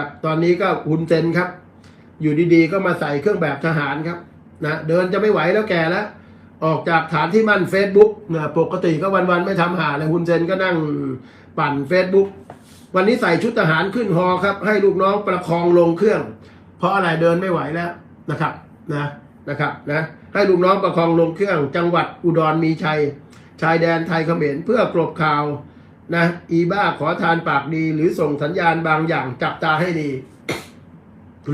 ครับตอนนี้ก็หุนเซนครับ อยู่ดีๆ ก็มาใส่เครื่องแบบทหารครับนะเดินจะไม่ไหวแล้วแก่แล้ว ออกจากฐานที่มั่น Facebook นะปกติก็วันๆไม่ทำหาเลยหุนเซนก็นั่งปั่น Facebook วันนี้ใส่ชุดทหารขึ้นฮอครับ ให้ลูกน้องประคองลงเครื่อง เพราะอะไรเดินไม่ไหวแล้วนะครับนะนะครับนะให้ลูกน้องประคองลงเครื่องจังหวัดอุดรมีชัย ชายแดนไทยเขมรเพื่อกลบข่าว นะอีบ้าขอทานปากดีหรือส่งสัญญาณบางอย่างจับตาให้ดี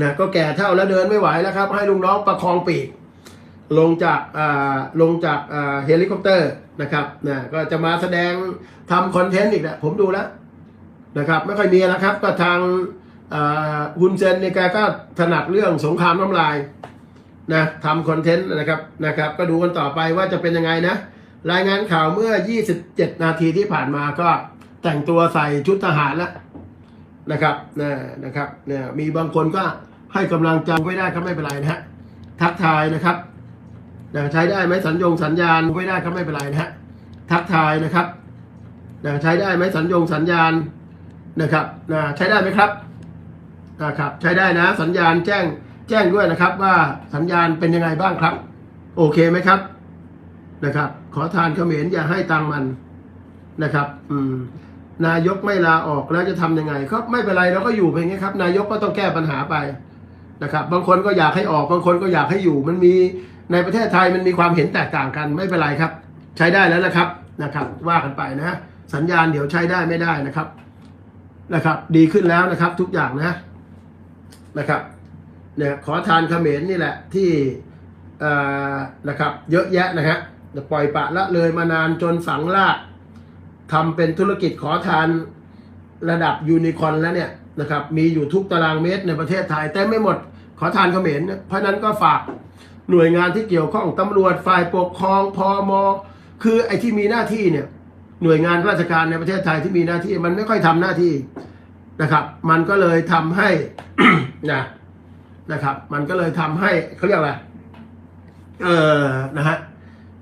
นะก็แก่เท่าแล้วเดินไม่ไหวแล้วครับ ให้ลูกน้องประคองปีก ลงจากอ่าลงจากเฮลิคอปเตอร์นะครับนะก็จะมาแสดงทำคอนเทนต์อีกแหละผมดูแล้วนะครับ ไม่ค่อยมีแล้วครับ ก็ทางฮุนเซนเนี่ยแกก็ถนัดเรื่องสงครามน้ำลายนะทำคอนเทนต์นะครับนะครับ ก็ดูกันต่อไปว่าจะเป็นยังไงนะ รายงานข่าวเมื่อ 27 นาทีที่ผ่านมาก็แต่งตัวใส่ชุดทหารแล้วนะครับนะนะครับเนี่ยมีบางคนก็ให้กำลังใจไม่ได้ก็ไม่เป็นไรนะฮะทักทายนะครับนะใช้ได้ไหมสัญญงสัญญาณไม่ได้ก็ไม่เป็นไรนะฮะทักทายนะครับนะใช้ได้ไหมสัญญงสัญญาณนะครับนะใช้ได้ไหมครับนะครับใช้ได้นะสัญญาณแจ้งแจ้งด้วยนะครับว่าสัญญาณเป็นยังไงบ้างครับ โอเคไหมครับ นะครับ ขอทานเขมรอย่าให้ตังมันนะครับ อืม นายกไม่ลาออกแล้วจะทำยังไงก็ไม่เป็นไรเราก็อยู่ไปอย่างนี้ครับ นายกก็ต้องแก้ปัญหาไปนะครับ บางคนก็อยากให้ออก บางคนก็อยากให้อยู่ มันมีในประเทศไทยมันมีความเห็นแตกต่างกันไม่เป็นไรครับ ใช้ได้แล้วนะครับนะครับ ว่ากันไปนะสัญญาณเดี๋ยวใช้ได้ไม่ได้นะครับนะครับ ดีขึ้นแล้วนะครับ ทุกอย่างนะนะครับเนี่ยขอทานเขมรนี่แหละที่เอ่อนะครับ เยอะแยะนะฮะ ปล่อยปะละเลยมานานจนฝังลากทำเป็นธุรกิจขอทานระดับยูนิคอนแล้วเนี่ยนะครับมีอยู่ทุกตารางเมตรในประเทศไทย แต่ไม่หมดขอทานเขมรเพราะนั้นก็ฝากหน่วยงานที่เกี่ยวข้องตำรวจฝ่ายปกครองพอมคือไอ้ที่มีหน้าที่เนี่ยหน่วยงานราชการในประเทศไทยที่มีหน้าที่มันไม่ค่อยทำหน้าที่นะครับ มันก็เลยทำให้นะนะครับ มันก็เลยทำให้เขาเรียกอะไรเออนะฮะ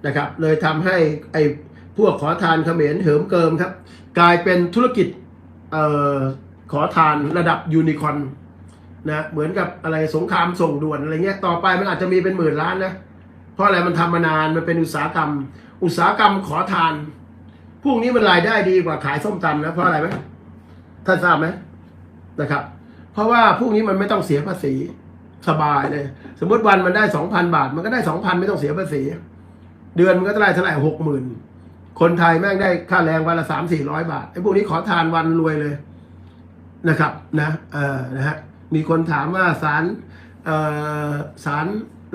นะครับ เลยทำให้ไอ้พวกขอทานเขมรเหิมเกิมครับ กลายเป็นธุรกิจเอ่อขอทานระดับยูนิคอนนะเหมือนกับอะไรสงครามส่งด่วนอะไรเงี้ยต่อไปมันอาจจะมีเป็นหมื่นล้านนะเพราะอะไรมันทำมานานมันเป็นอุตสาหกรรม อุตสาหกรรมขอทาน พวกนี้มันรายได้ดีกว่าขายส้มตำนะเพราะอะไรไหมท่านทราบไหมนะครับ เพราะว่าพวกนี้มันไม่ต้องเสียภาษีสบายเลย สมมติวันมันได้สองพันบาท มันก็ได้สองพันไม่ต้องเสียภาษี เดือนมันก็ได้เท่าไหร่หกหมื่นคนไทยแม่งได้ค่าแรงวันละสามสี่ร้อยบาทไอ้พวกนี้ขอทานวันรวยเลยนะครับนะเออนะฮะมีคนถามว่าศาลเอ่อศาล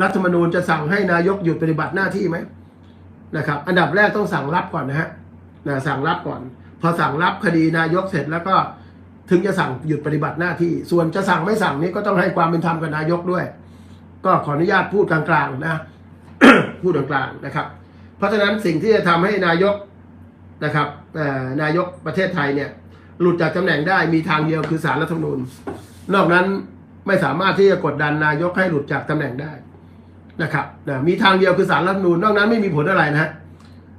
รัฐธรรมนูญจะสั่งให้นายกหยุดปฏิบัติหน้าที่ไหมนะครับ อันดับแรกต้องสั่งรับก่อนนะฮะนะสั่งรับก่อน พอสั่งรับคดีนายกเสร็จแล้วก็ถึงจะสั่งหยุดปฏิบัติหน้าที่ ส่วนจะสั่งไม่สั่งนี้ก็ต้องให้ความเป็นธรรมกับนายกด้วย ก็ขออนุญาตพูดกลางๆนะ พูดกลางๆนะครับ เพราะฉะนั้นสิ่งที่จะทำให้นายกนะครับนายกประเทศไทยเนี่ยหลุดจากตำแหน่งได้มีทางเดียวคือสารรัฐธรรมนูญ นอกนั้นไม่สามารถที่จะกดดันนายกให้หลุดจากตำแหน่งได้นะครับนะมีทางเดียวคือสารรัฐธรรมนูญนอกนั้นไม่มีผลอะไรนะฮะ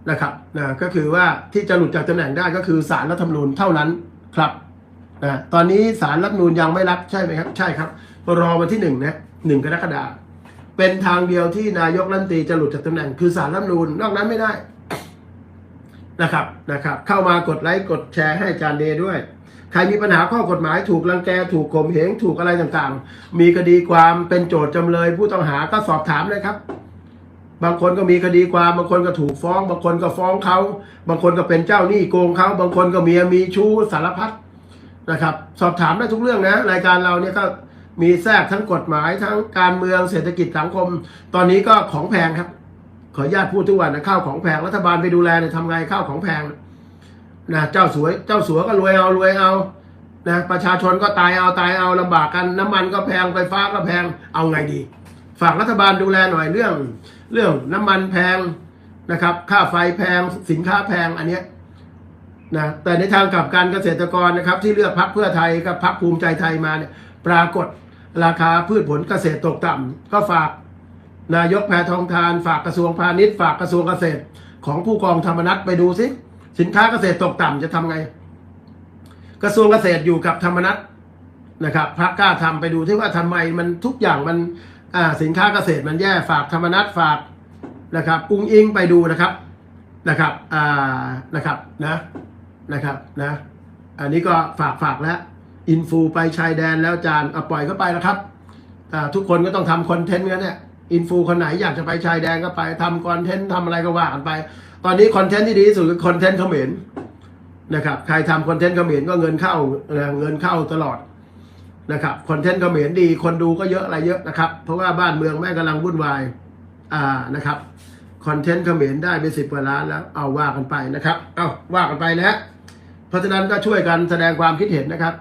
นะครับนะก็คือว่าที่จะหลุดจากตำแหน่งได้ก็คือสารรัฐธรรมนูญเท่านั้นครับนะตอนนี้สารรัฐธรรมนูญยังไม่รับใช่ไหมครับ ใช่ครับ รอวันที่หนึ่งนะหนึ่งกรกฎาคม เป็นทางเดียวที่นายกรัฐมนตรีจะหลุดจากตำแหน่งคือสารรัฐธรรมนูญนอกนั้นไม่ได้นะครับนะครับ เข้ามากดไลค์กดแชร์ให้อาจารย์เดย์ด้วย ใครมีปัญหาข้อกฎหมายถูกรังแกถูกข่มเหงถูกอะไรต่างๆ มีคดีความเป็นโจทย์จำเลยผู้ต้องหาก็สอบถามเลยครับ บางคนก็มีคดีความบางคนก็ถูกฟ้อง บางคนก็ฟ้องเขาบางคนก็เป็นเจ้าหนี้โกงเขาบางคนก็เมียมีชู้สารพัดนะครับ สอบถามได้ทุกเรื่องนะ รายการเราเนี่ยก็ มีแทรกทั้งกฎหมายทั้งการเมืองเศรษฐกิจสังคม ตอนนี้ก็ของแพงครับ ขออนุญาตพูดทุกวันนะข้าวของแพงรัฐบาลไปดูแลเนี่ยทำไงข้าวของแพงนะเจ้าสวยเจ้าสัวก็รวยเอารวยเอานะประชาชนก็ตายเอาตายเอาลำบากกันน้ำมันก็แพงไฟฟ้าก็แพงเอาไงดี ฝากรัฐบาลดูแลหน่อยเรื่อง เรื่องน้ำมันแพงนะครับ ค่าไฟแพงสินค้าแพงอันเนี้ยนะแต่ในทางกลับการเกษตรกรนะครับ ที่เลือกพักเพื่อไทยกับพักภูมิใจไทยมาเนี่ยปรากฏ ราคาพืชผลเกษตรตกต่ำก็ฝากนายกแพทองทาน ฝากกระทรวงพาณิชย์ ฝากกระทรวงเกษตร ของผู้กองธรรมนัฐไปดูสิสินค้าเกษตรตกต่ำจะทำไง กระทรวงเกษตรอยู่กับธรรมนัฐนะครับพักกล้าทำไปดูที่ว่าทำไมมันทุกอย่างมันอ่าสินค้าเกษตรมันแย่ฝากธรรมนัตฝากนะครับกุ้งอิงไปดูนะครับนะครับอ่านะครับนะนะครับนะ อันนี้ก็ฝากฝากแล้ว อินฟูไปชายแดนแล้วจานเอาปล่อยก็ไปแล้วครับทุกคนก็ต้องทำคอนเทนต์กันเนี่ยอินฟูคนไหนอยากจะไปชายแดนก็ไปทำคอนเทนต์ทำอะไรก็ว่ากันไป ตอนนี้คอนเทนต์ที่ดีที่สุดคือคอนเทนต์เขมรนะครับใครทำคอนเทนต์เขมรก็เงินเข้าเงินเข้าตลอดนะครับคอนเทนต์เขมรดีคนดูก็เยอะอะไรเยอะนะครับ เพราะว่าบ้านเมืองแม่กำลังวุ่นวายอ่านะครับคอนเทนต์เขมรได้ไปสิบกว่าล้านแล้วเอาว่ากันไปนะครับเอาว่ากันไปนะฮะเพราะฉะนั้นก็ช่วยกันแสดงความคิดเห็นนะครับ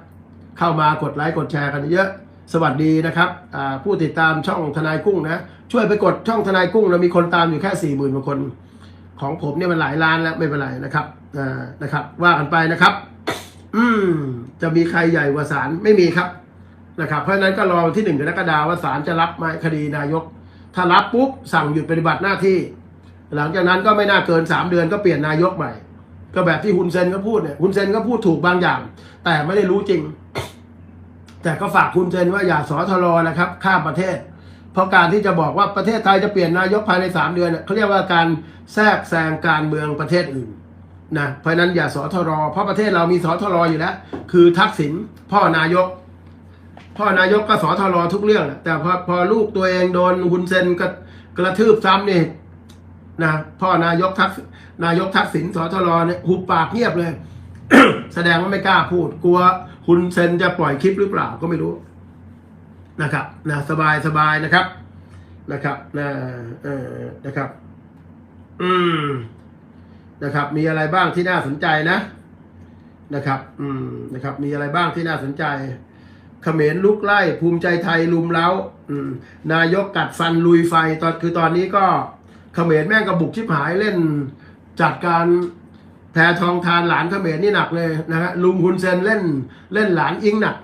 เข้ามากดไลค์กดแชร์กันเยอะ สวัสดีนะครับผู้ติดตามช่องทนายกุ้งนะ ช่วยไปกดช่องทนายกุ้งเรามีคนตามอยู่แค่สี่หมื่นกว่าคน ของผมเนี่ยมันหลายล้านแล้วไม่เป็นไรนะครับนะครับ ว่ากันไปนะครับ อืมจะมีใครใหญ่กว่าศาลไม่มีครับนะครับ เพราะฉะนั้นก็รอที่หนึ่งกรกฎาคมว่าศาลจะรับไหมคดีนายก ถ้ารับปุ๊บสั่งหยุดปฏิบัติหน้าที่ หลังจากนั้นก็ไม่น่าเกินสามเดือนก็เปลี่ยนนายกใหม่ ก็แบบที่ฮุนเซนก็พูดเนี่ยฮุนเซนก็พูดถูกบางอย่าง แต่ไม่ได้รู้จริง แต่ก็ฝากฮุนเซนว่าอย่าสอทรอนะครับ ข้ามประเทศ เพราะการที่จะบอกว่าประเทศไทยจะเปลี่ยนนายกภายในสามเดือนเนี่ยเขาเรียกว่าการแทรกแซงการเมืองประเทศอื่นนะเพราะนั้นอย่าสอทรอเพราะประเทศเรามีสอทรออยู่แล้ว คือทักษิณพ่อนายก พ่อนายกก็สอทรอทุกเรื่องแหละแต่พอพอลูกตัวเองโดนฮุนเซนกระกระทืบซ้ำนี่ นะพ่อนายกทักษินายกทักษิณสทรเนี่ยหุบปากเงียบเลย แสดงว่าไม่กล้าพูด กลัวคุณเซนจะปล่อยคลิปหรือเปล่าก็ไม่รู้นะครับนะสบายสบายนะครับนะครับนะเออนะครับ อืมนะครับ มีอะไรบ้างที่น่าสนใจนะ นะครับ อืมนะครับ มีอะไรบ้างที่น่าสนใจเขมรลุกไล่ภูมิใจไทยลุมเล้า อืม นายกกัดฟันลุยไฟตอนคือตอนนี้ก็ เขมรแม่งกระบุกชิบหายเล่นจัดการแพทองทานหลานเขมรนี่หนักเลยนะฮะลุงฮุนเซนเล่นเล่นหลานอิงหนัก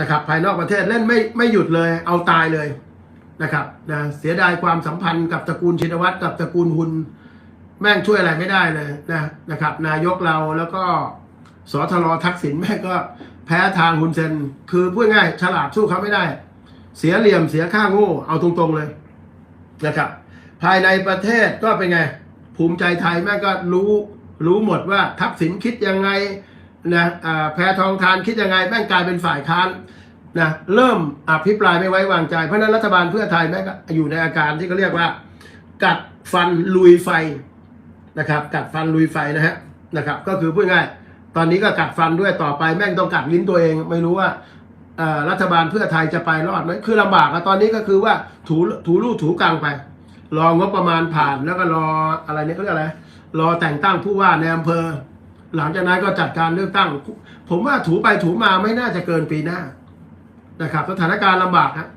นะครับ ภายนอกประเทศเล่นไม่ไม่หยุดเลย เอาตายเลยนะครับนะเสียดายความสัมพันธ์กับตระกูลชินวัตรกับตระกูลฮุนแม่งช่วยอะไรไม่ได้เลยนะนะครับ นายกเราแล้วก็สทรทักษิณแม่งก็แพ้ทางฮุนเซนคือพูดง่ายฉลาดสู้เขาไม่ได้ เสียเหลี่ยมเสียค่าโง่เอาตรงๆเลยนะครับ ภายในประเทศก็เป็นไง ภูมิใจไทยแม่งก็รู้รู้หมดว่าทักษิณคิดยังไงนะแพทองทานคิดยังไงแม่งกลายเป็นฝ่ายค้านนะเริ่มอภิปรายไม่ไว้วางใจ เพราะนั้นรัฐบาลเพื่อไทยแม่งก็อยู่ในอาการที่เขาเรียกว่า กัดฟันลุยไฟนะครับ กัดฟันลุยไฟนะฮะนะครับ ก็คือพูดง่ายตอนนี้ก็กัดฟันด้วยต่อไปแม่งต้องกัดลิ้นตัวเอง ไม่รู้ว่ารัฐบาลเพื่อไทยจะไปรอดไหมคือลำบากอะตอนนี้ก็คือว่าถูถูลู่ถูกลางไป รองบประมาณผ่านแล้วก็รออะไรเนี่ยเขาเรียกอะไรรอแต่งตั้งผู้ว่าในอำเภอ หลังจากนั้นก็จัดการเลือกตั้ง ผมว่าถูไปถูมาไม่น่าจะเกินปีหน้านะครับ สถานการณ์ลำบากฮะ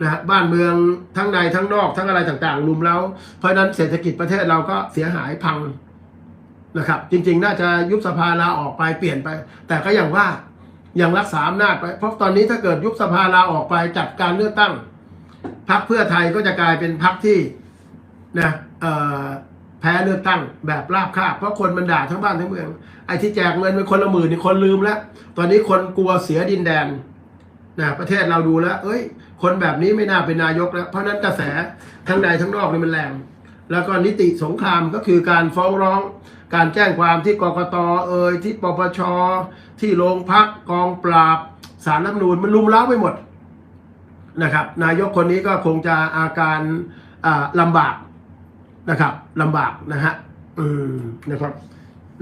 นะฮะบ้านเมืองทั้งในทั้งนอกทั้งอะไรต่างๆรุมแล้ว เพราะฉะนั้นเศรษฐกิจประเทศเราก็เสียหายพังนะครับ จริง ๆ น่าจะยุบสภาลาออกไปเปลี่ยนไป แต่ก็อย่างว่ายังรักษาอำนาจไปเพราะตอนนี้ถ้าเกิดยุบสภาลาออกไปจัดการเลือกตั้ง พักเพื่อไทยก็จะกลายเป็นพักที่นะแพ้เลือกตั้งแบบราบคาบเพราะคนมันด่าทั้งบ้านทั้งเมืองไอ้ที่แจกเงินเป็นคนละหมื่นนี่คนลืมแล้ว ตอนนี้คนกลัวเสียดินแดนนะประเทศเราดูแล้ว เอ้ย คนแบบนี้ไม่น่าเป็นนายกแล้ว เพราะนั้นกระแสทั้งในทั้งนอกนี่มันแรงแล้วก็นิติสงครามก็คือการฟ้องร้อง การแจ้งความที่กกตเอ่ยที่ปปชที่โรงพักกองปราบสารรัฐมนูญมันลุมเล้าไปหมด นะครับ นายกคนนี้ก็คงจะอาการลำบากนะครับลำบากนะฮะอืมนะครับ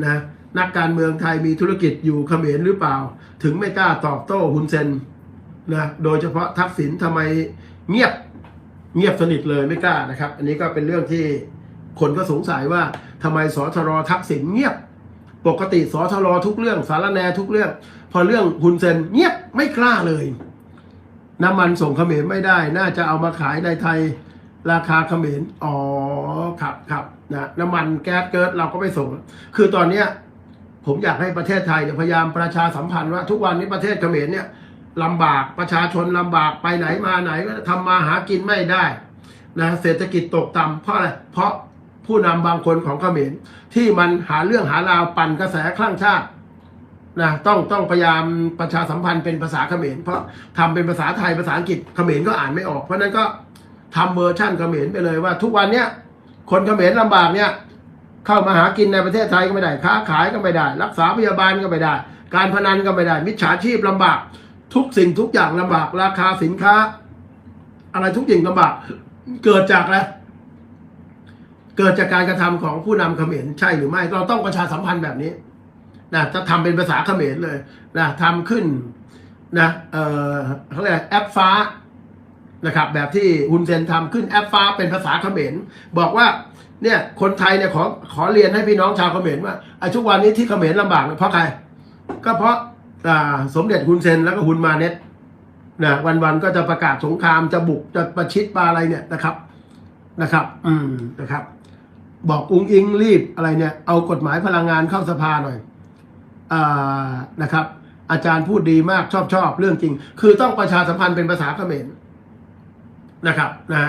นะนักการเมืองไทยมีธุรกิจอยู่เขมรหรือเปล่า ถึงไม่กล้าตอบโต้ฮุนเซนนะโดยเฉพาะทักษิณทำไมเงียบเงียบสนิทเลยไม่กล้านะครับ อันนี้ก็เป็นเรื่องที่คนก็สงสัยว่าทำไมสทรทักษิณเงียบ ปกติสทรทุกเรื่องสารแนทุกเรื่อง พอเรื่องฮุนเซนเงียบไม่กล้าเลย น้ำมันส่งเขมรไม่ได้ น่าจะเอามาขายในไทยราคาเขมรอ๋อครับครับนะน้ำมันแก๊สเกิดเราก็ไม่ส่ง คือตอนเนี้ยผมอยากให้ประเทศไทยพยายามประชาสัมพันธ์ว่าทุกวันนี้ประเทศเขมรเนี่ยลำบากประชาชนลำบากไปไหนมาไหนก็ทำมาหากินไม่ได้นะเศรษฐกิจตกต่ำเพราะอะไรเพราะผู้นำบางคนของเขมรที่มันหาเรื่องหาราวปั่นกระแสคลั่งชาติ นะต้องต้องพยายามประชาสัมพันธ์เป็นภาษาเขมรเพราะทำเป็นภาษาไทยภาษาอังกฤษเขมรก็อ่านไม่ออก เพราะนั้นก็ทำเวอร์ชั่นเขมรไปเลยว่า ทุกวันเนี้ยคนเขมรลำบากเนี่ยเข้ามาหากินในประเทศไทยก็ไม่ได้ค้าขายก็ไม่ได้ รักษาพยาบาลก็ไม่ได้ การพนันก็ไม่ได้ มิจฉาชีพลำบาก ทุกสิ่งทุกอย่างลำบาก ราคาสินค้า อะไรทุกอย่างลำบาก เกิดจากอะไรเกิดจากการกระทำของผู้นำเขมรใช่หรือไม่ เราต้องประชาสัมพันธ์แบบนี้ นะจะทำเป็นภาษาเขมรเลยนะทำขึ้นนะเออเขาเรียกแอปฟ้านะครับ แบบที่ฮุนเซนทำขึ้นแอปฟ้าเป็นภาษาเขมรบอกว่าเนี่ยคนไทยเนี่ยขอขอเรียนให้พี่น้องชาวเขมรว่าไอ้ทุกวันนี้ที่เขมรลำบากเพราะใคร ก็เพราะาสมเด็จฮุนเซนแล้วก็ฮุนมาเน็ตนะวันๆก็จะประกาศสงครามจะบุกจะประชิดปาอะไรเนี่ยนะครับนะครับ อืมนะครับ บอกอุ้งอิงรีบอะไรเนี่ย เอากฎหมายพลังงานเข้าสภาหน่อย นะครับ อาจารย์พูดดีมากชอบชอบเรื่องจริง คือต้องประชาสัมพันธ์เป็นภาษาเขมรนะครับนะ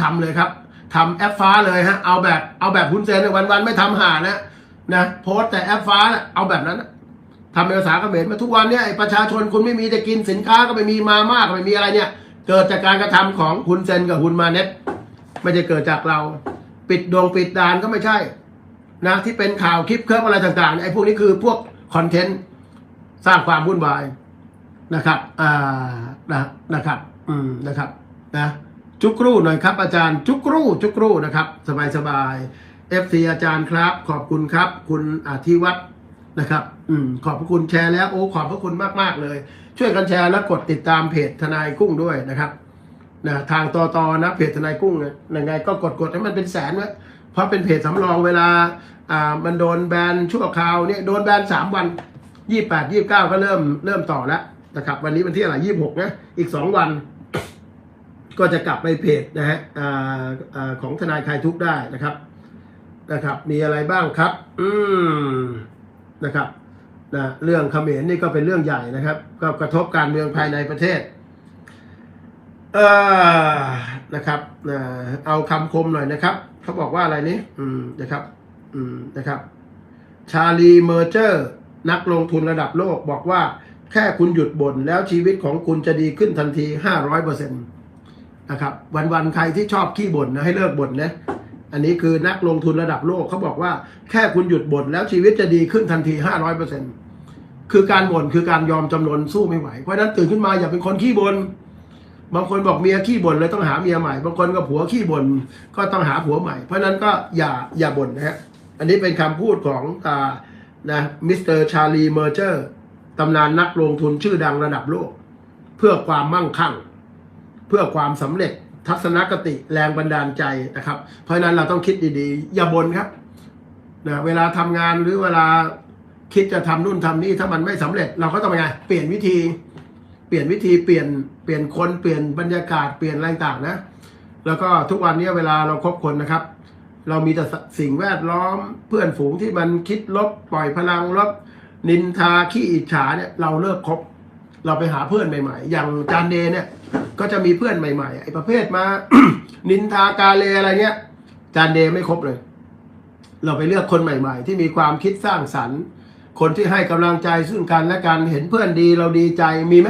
ทำเลยครับทำแอปฟ้าเลยฮะเอาแบบเอาแบบคุณเซนวันวันไม่ทำหานะนะโพสแต่แอปฟ้านะเอาแบบนั้นทำเป็นภาษาเขมรมาทุกวันเนี่ยประชาชนคุณไม่มีจะกินสินค้าก็ไม่มีมามากไม่มีอะไรเนี่ย เกิดจากการกระทำของคุณเซนกับคุณมาเน็ตไม่ได้เกิดจากเรา ปิดดวงปิดดานก็ไม่ใช่นะที่เป็นข่าวคลิปเครื่องอะไรต่างๆไอ้พวกนี้คือพวก คอนเทนต์สร้างความวุ่นวายนะครับอ่านะนะครับ อืมนะครับนะจุกรูหน่อยครับ อาจารย์จุกรูจุกรูนะครับ สบายสบายเอฟซีอาจารย์ครับ ขอบคุณครับ คุณอาทิวัฒน์นะครับ อืมขอบพระคุณแชร์แล้วโอ้ขอบพระคุณมากๆเลย ช่วยกันแชร์และกดติดตามเพจทนายกุ้งด้วยนะครับนะทางตอตอนะเพจทนายกุ้งนี่ยยังไงก็กดกดให้มันเป็นแสนไว้ เพราะเป็นเพจสำรองเวลาอ่ามันโดนแบนชั่วคราวเนี่ยโดนแบนสามวันยี่แปดยี่เก้าก็เริ่มเริ่มต่อแล้วนะครับ วันนี้วันที่อะไรยี่หกนะอีกสองวัน ก็จะกลับไปเพจนะฮะอ่าอ่าของทนายคลายทุกข์ได้นะครับนะครับ มีอะไรบ้างครับ อืมนะครับนะเรื่องเขมรนี่ก็เป็นเรื่องใหญ่นะครับ ก็กระทบการเมืองภายในประเทศ อนะครับเอาคำคมหน่อยนะครับ เขาบอกว่าอะไรนี้อืมนะครับ อืมนะครับ ชาลีเมอร์เจอร์ นักลงทุนระดับโลกบอกว่าแค่คุณหยุดบ่นแล้วชีวิตของคุณจะดีขึ้นทันทีห้าร้อยเปอร์เซ็นต์นะครับ วันๆใครที่ชอบขี้บ่นนะให้เลิกบ่นนะอันนี้คือนักลงทุนระดับโลกเขาบอกว่าแค่คุณหยุดบ่นแล้วชีวิตจะดีขึ้นทันทีห้าร้อยเปอร์เซ็นต์คือการบ่นคือการยอมจำนนสู้ไม่ไหว เพราะฉะนั้นตื่นขึ้นมาอย่าเป็นคนขี้บ่น บางคนบอกเมียขี้บ่นเลยต้องหาเมียใหม่ บางคนก็ผัวขี้บ่นก็ต้องหาผัวใหม่ เพราะฉะนั้นก็อย่าอย่าบ่นนะฮะอันนี้เป็นคำพูดของอ่านะมิสเตอร์ชาลีเมอร์เจอร์ตำนานนักลงทุนชื่อดังระดับโลก เพื่อความมั่งคั่ง เพื่อความสำเร็จทัศนคติแรงบันดาลใจนะครับ เพราะฉะนั้นเราต้องคิดดีๆ อย่าบ่นครับนะเวลาทำงานหรือเวลาคิดจะทำนู่นทำนี่ถ้ามันไม่สำเร็จ เราก็ต้องยังไงเปลี่ยนวิธี เปลี่ยนวิธีเปลี่ยนเปลี่ยนคนเปลี่ยนบรรยากาศเปลี่ยนอะไรต่างนะ แล้วก็ทุกวันนี้เวลาเราคบคนนะครับ เรามีแต่สิ่งแวดล้อมเพื่อนฝูงที่มันคิดลบปล่อยพลังลบนินทาขี้อิจฉาเนี่ยเราเลิกคบเราไปหาเพื่อนใหม่ ๆ อย่างจานเดเนี่ย ก็จะมีเพื่อนใหม่ๆไอ้ประเภทมา นินทากาเลอะไรเงี้ย จานเดไม่คบเลย เราไปเลือกคนใหม่ ๆ ที่มีความคิดสร้างสรรค์ คนที่ให้กำลังใจซึ่งกันและกันเห็นเพื่อนดีเราดีใจมีไหม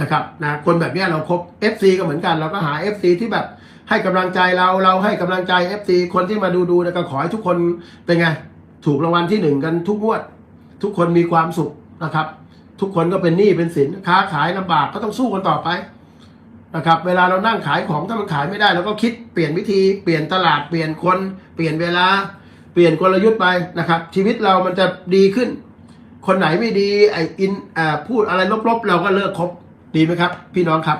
นะครับนะคนแบบนี้เราครบ FC ก็เหมือนกัน เราก็หา FC ที่แบบให้กำลังใจเราเราให้กำลังใจ FC คนที่มาดูดูแล้วก็ขอให้ทุกคนเป็นไง ถูกรางวัลที่หนึ่งกันทุกงวด ทุกคนมีความสุขนะครับ ทุกคนก็เป็นหนี้เป็นสินค้าขายลำบากก็ต้องสู้กันต่อไปนะครับเวลาเรานั่งขายของถ้ามันขายไม่ได้เราก็คิดเปลี่ยนวิธีเปลี่ยนตลาดเปลี่ยนคนเปลี่ยนเวลาเปลี่ยนกลยุทธ์ไปนะครับ ชีวิตเรามันจะดีขึ้น คนไหนไม่ดีไอ้อินอ่าพูดอะไรลบๆ เราก็เลิกคบ ดีไหมครับ พี่น้องครับ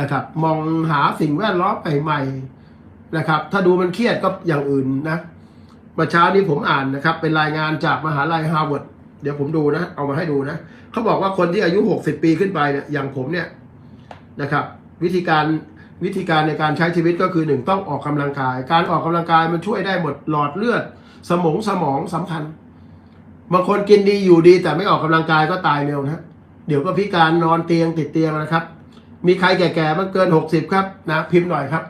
นะครับ มองหาสิ่งแวดล้อมใหม่ๆนะครับ ถ้าดูมันเครียดก็อย่างอื่นนะเมื่อเช้านี้ผมอ่านนะครับ เป็นรายงานจากมหาลัยฮาร์วาร์ดเดี๋ยวผมดูนะ เอามาให้ดูนะเขาบอกว่าคนที่อายุ 60 ปีขึ้นไปเนี่ยอย่างผมเนี่ยนะครับ วิธีการวิธีการในการใช้ชีวิตก็คือหนึ่งต้องออกกำลังกาย การออกกำลังกายมันช่วยได้หมดหลอดเลือด สมองสมองสำคัญบางคนกินดีอยู่ดีแต่ไม่ออกกำลังกายก็ตายเร็วนะ เดี๋ยวก็พิการนอนเตียงติดเตียงนะครับ มีใครแก่ๆมันเกินหกสิบครับนะพิมพ์หน่อยครับ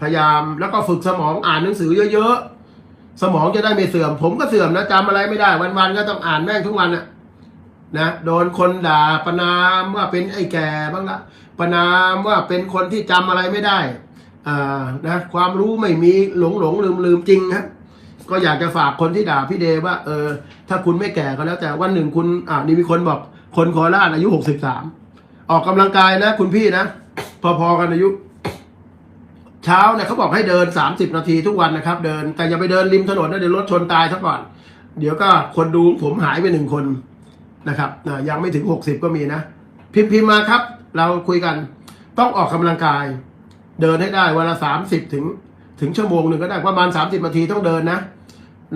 พยายามแล้วก็ฝึกสมองอ่านหนังสือเยอะๆ สมองจะได้ไม่เสื่อม ผมก็เสื่อมนะจำอะไรไม่ได้ วันๆก็ต้องอ่านแม่งทุกวันอะนะโดนคนด่าประนามว่าเป็นไอ้แก่บ้างละประนามว่าเป็นคนที่จำอะไรไม่ได้อ่านะความรู้ไม่มีหลงหลงลืมลืมจริงครับก็อยากจะฝากคนที่ด่าพี่เดว่าเออถ้าคุณไม่แก่ก็แล้วแต่วันหนึ่งคุณอ่านี่มีคนบอก คนโคราชอายุหกสิบสามออกกำลังกายนะ คุณพี่นะ พอๆกันอายุ เช้าเนี่ยเขาบอกให้เดิน30นาทีทุกวันนะครับ เดินแต่อย่าไปเดินริมถนนนะเดี๋ยวรถชนตายซะก่อน เดี๋ยวก็คนดูผมหายไปหนึ่งคนนะครับยังไม่ถึง60ก็มีนะ พิมพ์พิมพ์มาครับ เราคุยกัน ต้องออกกำลังกาย เดินให้ได้วันละ30ถึงถึงชั่วโมงหนึ่งก็ได้ประมาณ30นาทีต้องเดินนะ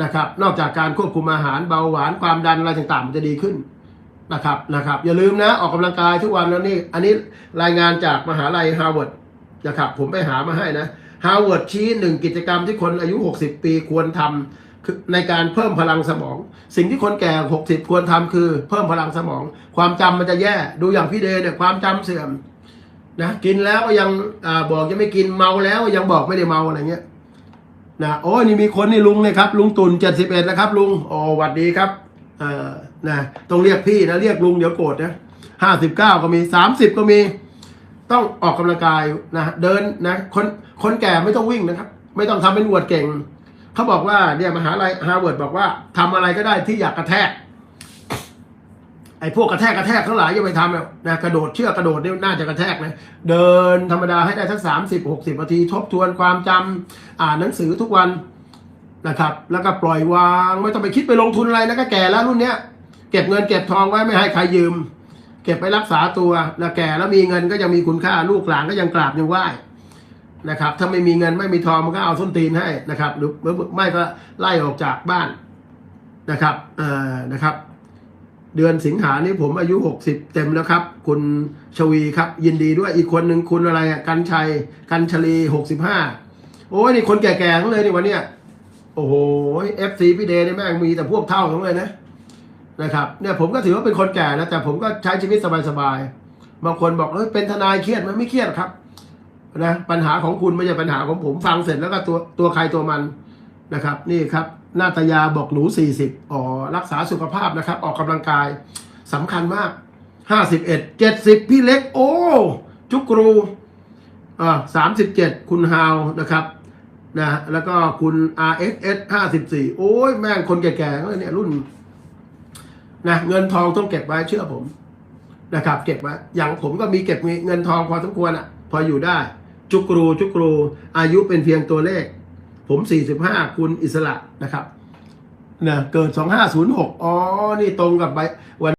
นะครับ นอกจากการควบคุมอาหารเบาหวานความดันอะไรต่างๆมันจะดีขึ้น นะครับนะครับ อย่าลืมนะออกกำลังกายทุกวันแล้วนี่ อันนี้รายงานจากมหาลัยฮาร์วาร์ดนะครับ ผมไปหามาให้นะฮาวเวิร์ดชี้หนึ่งกิจกรรมที่คนอายุ 60 ปีควรทำคือในการเพิ่มพลังสมอง สิ่งที่คนแก่ 60 ควรทำคือเพิ่มพลังสมอง ความจำมันจะแย่ดูอย่างพี่เดย์เนี่ยความจำเสื่อมนะกินแล้วก็ยังอบอกยังไม่กินเมาแล้วยังบอกไม่ได้เมาอะไรเงี้ยนะโอ้ยนี่มีคนนี่ลุงเลยครับ ลุงตุน71แล้วครับ ลุงโอ้หวัดดีครับ เออนะต้องเรียกพี่นะเรียกลุงเดี๋ยวโกรธนะ59ก็มี30ก็มี ต้องออกกำลังกายนะเดินนะคนคนแก่ไม่ต้องวิ่งนะครับ ไม่ต้องทำเป็นอวดเก่งเขาบอกว่าเนี่ยมหาลัยฮาร์วาร์ดบอกว่าทำอะไรก็ได้ที่อยากกระแทกไอ้พวกกระแทกกระแทกทั้งหลายอย่าไปทำนะนะกระโดดเชือกกระโดดนี่น่าจะกระแทกนะเดินธรรมดาให้ได้สักสามสิบหกสิบนาที ทบทวนความจำอ่านหนังสือทุกวัน นะครับ แล้วก็ปล่อยวางไม่ต้องไปคิดไปลงทุนอะไรนะก็แก่แล้วรุ่นเนี้ยเก็บเงินเก็บทองไว้ไม่ให้ใครยืม เก็บไปรักษาตัวแล้วแก่แล้วมีเงินก็ยังมีคุณค่าลูกหลานก็ยังกราบยังไหว้นะครับ ถ้าไม่มีเงินไม่มีทองมันก็เอาส้นตีนให้นะครับ หรือไม่ก็ไล่ออกจากบ้านนะครับเอ่อนะครับ เดือนสิงหานี้ผมอายุหกสิบเต็มแล้วครับ คุณชวีครับ ยินดีด้วยอีกคนหนึ่งคุณอะไรอะกันชัยกันชลีหกสิบห้าโอ้ยนี่คนแก่ๆทั้งเลยนี่วันเนี้ย โอ้โหเอฟซีพี่เดย์นี่แม่งมีแต่พวกเท่าทั้งเลยนะนะครับเนี่ยผมก็ถือว่าเป็นคนแก่นะแต่ผมก็ใช้ชีวิตสบายๆบางคนบอกเฮ้ยเป็นทนายเครียดมันไม่เครียดครับนะปัญหาของคุณไม่ใช่ปัญหาของผมฟังเสร็จแล้วก็ตัวตัวใครตัวมันนะครับ นี่ครับนาตยาบอกหนู 40อ๋อรักษาสุขภาพนะครับ ออกกำลังกายสำคัญมาก 51 70 พี่เล็ก โอ้ จุกรูอ่า37 คุณฮาวนะครับ นะแล้วก็คุณ RXS 54 โอ้ยแม่งคนแก่ๆเลยเนี่ยรุ่นนะเงินทองต้องเก็บไว้เชื่อผมนะครับ เก็บไว้อย่างผมก็มีเก็บเงินทองพอสมควรอะ พออยู่ได้ จุกรูจุกรูอายุเป็นเพียงตัวเลข ผม 45 คุณอิสระนะครับนะเกิด 2506 อ๋อ นี่ตรงกับใบวัน